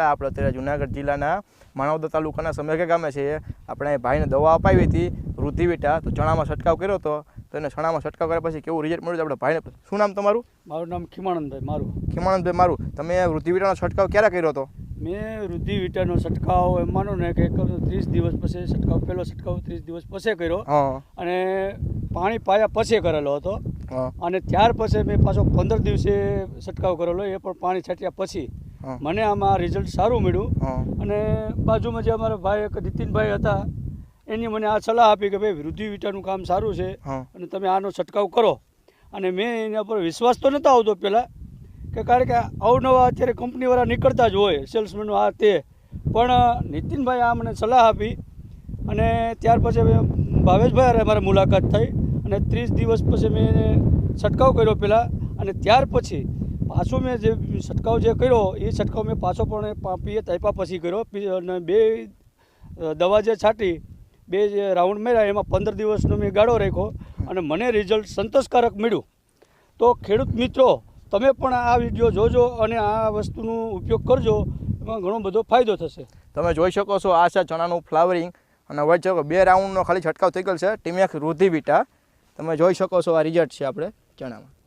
આપણે અત્યારે જુનાગઢ જિલ્લાના માણાવદર તાલુકાના સમયકે ગામે છે. આપણે ભાઈને દવા અપાવી હતી રુધિવીટા તો ચણામાં છંટકાવ કર્યો હતો. તો એને ચણામાં છંટકાવ કર્યા પછી કેવું રિઝલ્ટ મળ્યું? આપણે ભાઈને શું નામ તમારું? મારું નામ ખીમાનંદભાઈ મારું. ખીમાનંદભાઈ મારું. તમે રુધિવીટાનો છંટકાવ ક્યારે કર્યો હતો? મેં રુધિ વિટાનો છંટકાવ એમ માનો ને કે ત્રીસ દિવસ પછી છંટકાવ પહેલો છંટકાવ ત્રીસ દિવસ પછી કર્યો. અને પાણી પાયા પછી કરેલો હતો. અને ત્યાર પછી મેં પાછો પંદર દિવસે છંટકાવ કરેલો એ પણ પાણી છાંટ્યા પછી. મને આમાં રિઝલ્ટ સારું મળ્યું. અને બાજુમાં જે અમારા ભાઈ એક નીતિનભાઈ હતા એની મને આ સલાહ આપી કે ભાઈ વૃદ્ધિ વિટાનું કામ સારું છે અને તમે આનો છંટકાવ કરો. અને મેં એના પર વિશ્વાસ તો નહોતો આવતો પહેલાં કે કારણ કે અવનવા અત્યારે કંપનીવાળા નીકળતા જ હોય સેલ્સમેનો આ તે. પણ નીતિનભાઈ આ મને સલાહ આપી અને ત્યાર પછી ભાવેશભાઈ હારે મારી મુલાકાત થઈ અને ત્રીસ દિવસ પછી મેં એને છંટકાવ કર્યો પહેલાં. અને ત્યાર પછી પાછો મેં જે છંટકાવ જે કર્યો, એ છંટકાવ મેં પાછો પણ પાપીએ તાઇપા પછી કર્યો. અને બે દવા જે છાંટી, બે જે રાઉન્ડ મેળ્યા, એમાં પંદર દિવસનો મેં ગાળો રાખ્યો અને મને રિઝલ્ટ સંતોષકારક મળ્યું. તો ખેડૂત મિત્રો, તમે પણ આ વીડિયો જોજો અને આ વસ્તુનો ઉપયોગ કરજો. એમાં ઘણો બધો ફાયદો થશે. તમે જોઈ શકો છો, આ છે ચણાનું ફ્લાવરિંગ અને વચ્ચે બે રાઉન્ડનો ખાલી છંટકાવ થઈ ગયો છે. ટીમેક રૂધિ બીટા. તમે જોઈ શકો છો આ રિઝલ્ટ છે આપણે ચણામાં.